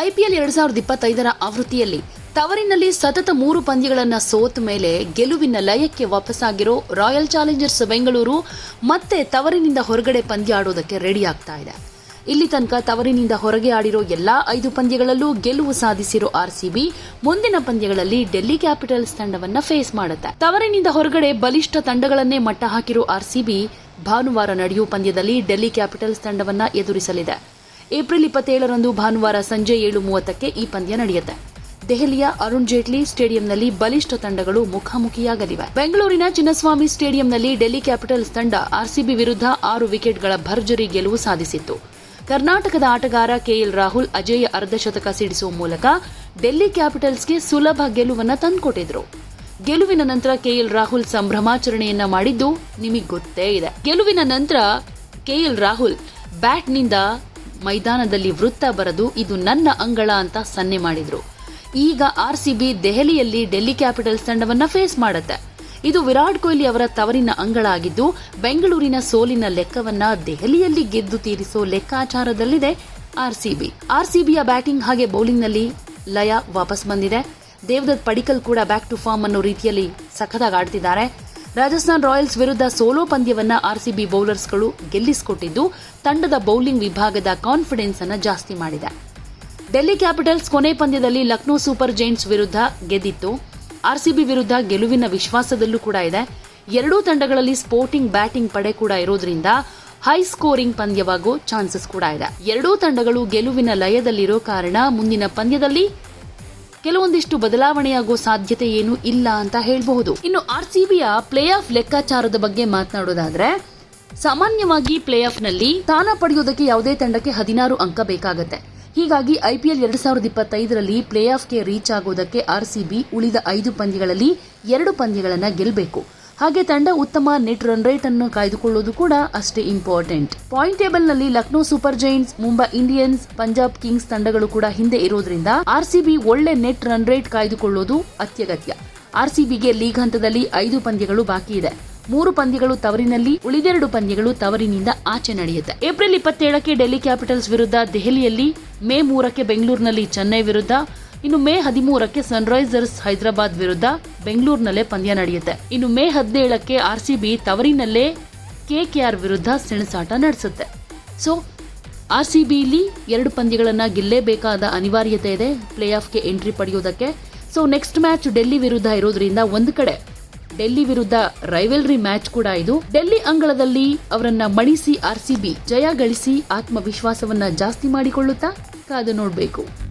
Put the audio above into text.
IPL ಎರಡ್ ಸಾವಿರದ ಇಪ್ಪತ್ತೈದರ ಆವೃತ್ತಿಯಲ್ಲಿ ತವರಿನಲ್ಲಿ ಸತತ ಮೂರು ಪಂದ್ಯಗಳನ್ನು ಸೋತ ಮೇಲೆ ಗೆಲುವಿನ ಲಯಕ್ಕೆ ವಾಪಸ್ಸಾಗಿರೋ ರಾಯಲ್ ಚಾಲೆಂಜರ್ಸ್ ಬೆಂಗಳೂರು ಮತ್ತೆ ತವರಿನಿಂದ ಹೊರಗಡೆ ಪಂದ್ಯ ಆಡೋದಕ್ಕೆ ರೆಡಿ ಆಗ್ತಾ ಇದೆ. ಇಲ್ಲಿ ತನಕ ತವರಿನಿಂದ ಹೊರಗೆ ಆಡಿರೋ ಎಲ್ಲಾ ಐದು ಪಂದ್ಯಗಳಲ್ಲೂ ಗೆಲುವು ಸಾಧಿಸಿರೋ ಆರ್ಸಿಬಿ ಮುಂದಿನ ಪಂದ್ಯಗಳಲ್ಲಿ ಡೆಲ್ಲಿ ಕ್ಯಾಪಿಟಲ್ಸ್ ತಂಡವನ್ನ ಫೇಸ್ ಮಾಡುತ್ತೆ. ತವರಿನಿಂದ ಹೊರಗಡೆ ಬಲಿಷ್ಠ ತಂಡಗಳನ್ನೇ ಮಟ್ಟ ಹಾಕಿರೋ ಆರ್ಸಿಬಿ ಭಾನುವಾರ ನಡೆಯುವ ಪಂದ್ಯದಲ್ಲಿ ಡೆಲ್ಲಿ ಕ್ಯಾಪಿಟಲ್ಸ್ ತಂಡವನ್ನ ಎದುರಿಸಲಿದೆ. ಏಪ್ರಿಲ್ ಇಪ್ಪತ್ತೇಳರಂದು ಭಾನುವಾರ ಸಂಜೆ ಏಳು ಮೂವತ್ತಕ್ಕೆ ಈ ಪಂದ್ಯ ನಡೆಯುತ್ತೆ. ದೆಹಲಿಯ ಅರುಣ್ ಜೇಟ್ಲಿ ಸ್ಟೇಡಿಯಂನಲ್ಲಿ ಬಲಿಷ್ಠ ತಂಡಗಳು ಮುಖಾಮುಖಿಯಾಗಲಿವೆ. ಬೆಂಗಳೂರಿನ ಚಿನ್ನಸ್ವಾಮಿ ಸ್ಟೇಡಿಯಂನಲ್ಲಿ ಡೆಲ್ಲಿ ಕ್ಯಾಪಿಟಲ್ಸ್ ತಂಡ ಆರ್ಸಿಬಿ ವಿರುದ್ಧ ಆರು ವಿಕೆಟ್ಗಳ ಭರ್ಜರಿ ಗೆಲುವು ಸಾಧಿಸಿತ್ತು. ಕರ್ನಾಟಕದ ಆಟಗಾರ ಕೆಎಲ್ ರಾಹುಲ್ ಅಜೇಯ ಅರ್ಧಶತಕ ಸಿಡಿಸುವ ಮೂಲಕ ಡೆಲ್ಲಿ ಕ್ಯಾಪಿಟಲ್ಸ್ಗೆ ಸುಲಭ ಗೆಲುವನ್ನು ತಂದುಕೊಟ್ಟಿದ್ರು. ಗೆಲುವಿನ ನಂತರ ಕೆಎಲ್ ರಾಹುಲ್ ಸಂಭ್ರಮಾಚರಣೆಯನ್ನ ಮಾಡಿದ್ದು ನಿಮಗೆ ಗೊತ್ತೇ ಇದೆ. ಗೆಲುವಿನ ನಂತರ ಕೆಎಲ್ ರಾಹುಲ್ ಬ್ಯಾಟ್ನಿಂದ ಮೈದಾನದಲ್ಲಿ ವೃತ್ತ ಬರೆದು ಇದು ನನ್ನ ಅಂಗಳ ಅಂತ ಸನ್ನೆ ಮಾಡಿದ್ರು. ಈಗ ಆರ್ ಸಿಬಿ ದೆಹಲಿಯಲ್ಲಿ ಡೆಲ್ಲಿ ಕ್ಯಾಪಿಟಲ್ಸ್ ತಂಡವನ್ನ ಫೇಸ್ ಮಾಡುತ್ತೆ. ಇದು ವಿರಾಟ್ ಕೊಹ್ಲಿ ಅವರ ತವರಿನ ಅಂಗಳ ಆಗಿದ್ದು, ಬೆಂಗಳೂರಿನ ಸೋಲಿನ ಲೆಕ್ಕವನ್ನ ದೆಹಲಿಯಲ್ಲಿ ಗೆದ್ದು ತೀರಿಸೋ ಲೆಕ್ಕಾಚಾರದಲ್ಲಿದೆ ಆರ್ಸಿಬಿ ಆರ್ಸಿಬಿಯ ಬ್ಯಾಟಿಂಗ್ ಹಾಗೆ ಬೌಲಿಂಗ್ನಲ್ಲಿ ಲಯ ವಾಪಸ್ ಬಂದಿದೆ. ದೇವದತ್ ಪಡಿಕಲ್ ಕೂಡ ಬ್ಯಾಕ್ ಟು ಫಾರ್ಮ್ ಅನ್ನೋ ರೀತಿಯಲ್ಲಿ ಸಖತ್ತಾಗಿ ಆಡ್ತಿದ್ದಾರೆ. ರಾಜಸ್ಥಾನ್ ರಾಯಲ್ಸ್ ವಿರುದ್ಧ ಸೋಲೋ ಪಂದ್ಯವನ್ನ ಆರ್ಸಿಬಿ ಬೌಲರ್ಸ್ಗಳು ಗೆಲ್ಲಿಸಿಕೊಟ್ಟಿದ್ದು, ತಂಡದ ಬೌಲಿಂಗ್ ವಿಭಾಗದ ಕಾನ್ಫಿಡೆನ್ಸ್ ಅನ್ನು ಜಾಸ್ತಿ ಮಾಡಿದೆ. ಡೆಲ್ಲಿ ಕ್ಯಾಪಿಟಲ್ಸ್ ಕೊನೆ ಪಂದ್ಯದಲ್ಲಿ ಲಕ್ನೋ ಸೂಪರ್ ಜೈಂಟ್ಸ್ ವಿರುದ್ಧ ಗೆದ್ದಿತ್ತು. ಆರ್ಸಿಬಿ ವಿರುದ್ಧ ಗೆಲುವಿನ ವಿಶ್ವಾಸದಲ್ಲೂ ಕೂಡ ಇದೆ. ಎರಡೂ ತಂಡಗಳಲ್ಲಿ ಸ್ಪೋರ್ಟಿಂಗ್ ಬ್ಯಾಟಿಂಗ್ ಪಡೆ ಕೂಡ ಇರೋದ್ರಿಂದ ಹೈ ಸ್ಕೋರಿಂಗ್ ಪಂದ್ಯವಾಗೋ ಚಾನ್ಸಸ್ ಕೂಡ ಇದೆ. ಎರಡೂ ತಂಡಗಳು ಗೆಲುವಿನ ಲಯದಲ್ಲಿರೋ ಕಾರಣ ಮುಂದಿನ ಪಂದ್ಯದಲ್ಲಿ ಕೆಲವೊಂದಿಷ್ಟು ಬದಲಾವಣೆಯಾಗೋ ಸಾಧ್ಯತೆ ಏನು ಇಲ್ಲ ಅಂತ ಹೇಳಬಹುದು. ಇನ್ನು ಆರ್ ಸಿಬಿಯ ಪ್ಲೇ ಆಫ್ ಲೆಕ್ಕಾಚಾರದ ಬಗ್ಗೆ ಮಾತನಾಡೋದಾದ್ರೆ, ಸಾಮಾನ್ಯವಾಗಿ ಪ್ಲೇ ಆಫ್ನಲ್ಲಿ ಸ್ಥಾನ ಪಡೆಯೋದಕ್ಕೆ ಯಾವುದೇ ತಂಡಕ್ಕೆ ಹದಿನಾರು ಅಂಕ ಬೇಕಾಗತ್ತೆ. ಹೀಗಾಗಿ ಐಪಿಎಲ್ ಎರಡ್ ಸಾವಿರದ ಇಪ್ಪತ್ತೈದರಲ್ಲಿ ಪ್ಲೇ ಆಫ್ಗೆ ರೀಚ್ ಆಗೋದಕ್ಕೆ ಆರ್ಸಿಬಿ ಉಳಿದ ಐದು ಪಂದ್ಯಗಳಲ್ಲಿ ಎರಡು ಪಂದ್ಯಗಳನ್ನು ಗೆಲ್ಲಬೇಕು ಹಾಗೆ ತಂಡ ಉತ್ತಮ ನೆಟ್ ರನ್ ರೇಟ್ ಅನ್ನು ಕಾಯ್ದುಕೊಳ್ಳೋದು ಕೂಡ ಅಷ್ಟೇ ಇಂಪಾರ್ಟೆಂಟ್ ಪಾಯಿಂಟ್ ಟೇಬಲ್ನಲ್ಲಿ Lucknow Super Giants Mumbai Indians Punjab Kings ತಂಡಗಳು ಕೂಡ ಹಿಂದೆ ಇರೋದ್ರಿಂದ ಆರ್ಸಿಬಿ ಒಳ್ಳೆ ನೆಟ್ ರನ್ ರೇಟ್ ಕಾಯ್ದುಕೊಳ್ಳೋದು ಅತ್ಯಗತ್ಯ. ಆರ್ ಸಿಬಿಗೆ ಲೀಗ್ ಹಂತದಲ್ಲಿ ಐದು ಪಂದ್ಯಗಳು ಬಾಕಿ ಇದೆ. ಮೂರು ಪಂದ್ಯಗಳು ತವರಿನಲ್ಲಿ, ಉಳಿದೆರಡು ಪಂದ್ಯಗಳು ತವರಿನಿಂದ ಆಚೆ ನಡೆಯುತ್ತೆ. ಏಪ್ರಿಲ್ ಇಪ್ಪತ್ತೇಳಕ್ಕೆ ಡೆಲ್ಲಿ ಕ್ಯಾಪಿಟಲ್ಸ್ ವಿರುದ್ಧ ದೆಹಲಿಯಲ್ಲಿ, ಮೇ ಮೂರಕ್ಕೆ ಬೆಂಗಳೂರಿನಲ್ಲಿ ಚೆನ್ನೈ ವಿರುದ್ಧ ಇನ್ನು ಮೇ ಹದಿಮೂರಕ್ಕೆ ಸನ್ರೈಸರ್ಸ್ ಹೈದರಾಬಾದ್ ವಿರುದ್ಧ ಬೆಂಗಳೂರಿನಲ್ಲೇ ಪಂದ್ಯ ನಡೆಯುತ್ತೆ. ಇನ್ನು ಮೇ ಹದಿನೇಳಕ್ಕೆ ಆರ್ ಸಿ ಬಿ ತವರಿನಲ್ಲೇ ಕೆಕೆಆರ್ ವಿರುದ್ಧ ಸೆಣಸಾಟ ನಡೆಸುತ್ತೆ. ಸೊ ಆರ್ ಸಿ ಬಿಲಿ ಎರಡು ಪಂದ್ಯಗಳನ್ನು ಗೆಲ್ಲೇಬೇಕಾದ ಅನಿವಾರ್ಯತೆ ಇದೆ. ಪ್ಲೇ ಆಫ್ಗೆ ಎಂಟ್ರಿ ಪಡೆಯೋದಕ್ಕೆ. ಸೊ, ನೆಕ್ಸ್ಟ್ ಮ್ಯಾಚ್ ಡೆಲ್ಲಿ ವಿರುದ್ಧ ಇರೋದ್ರಿಂದ ಒಂದು ಕಡೆ. ಡೆಲ್ಲಿ ವಿರುದ್ಧ ರೈವೆಲ್ರಿ ಮ್ಯಾಚ್ ಕೂಡ ಇದು. ಡೆಲ್ಲಿ ಅಂಗಳದಲ್ಲಿ ಅವರನ್ನ ಮಣಿಸಿ ಆರ್ ಸಿ ಬಿ ಜಯ ಗಳಿಸಿ ಆತ್ಮವಿಶ್ವಾಸವನ್ನ ಜಾಸ್ತಿ ಮಾಡಿಕೊಳ್ಳುತ್ತಾ ಕಾದು ನೋಡಬೇಕು.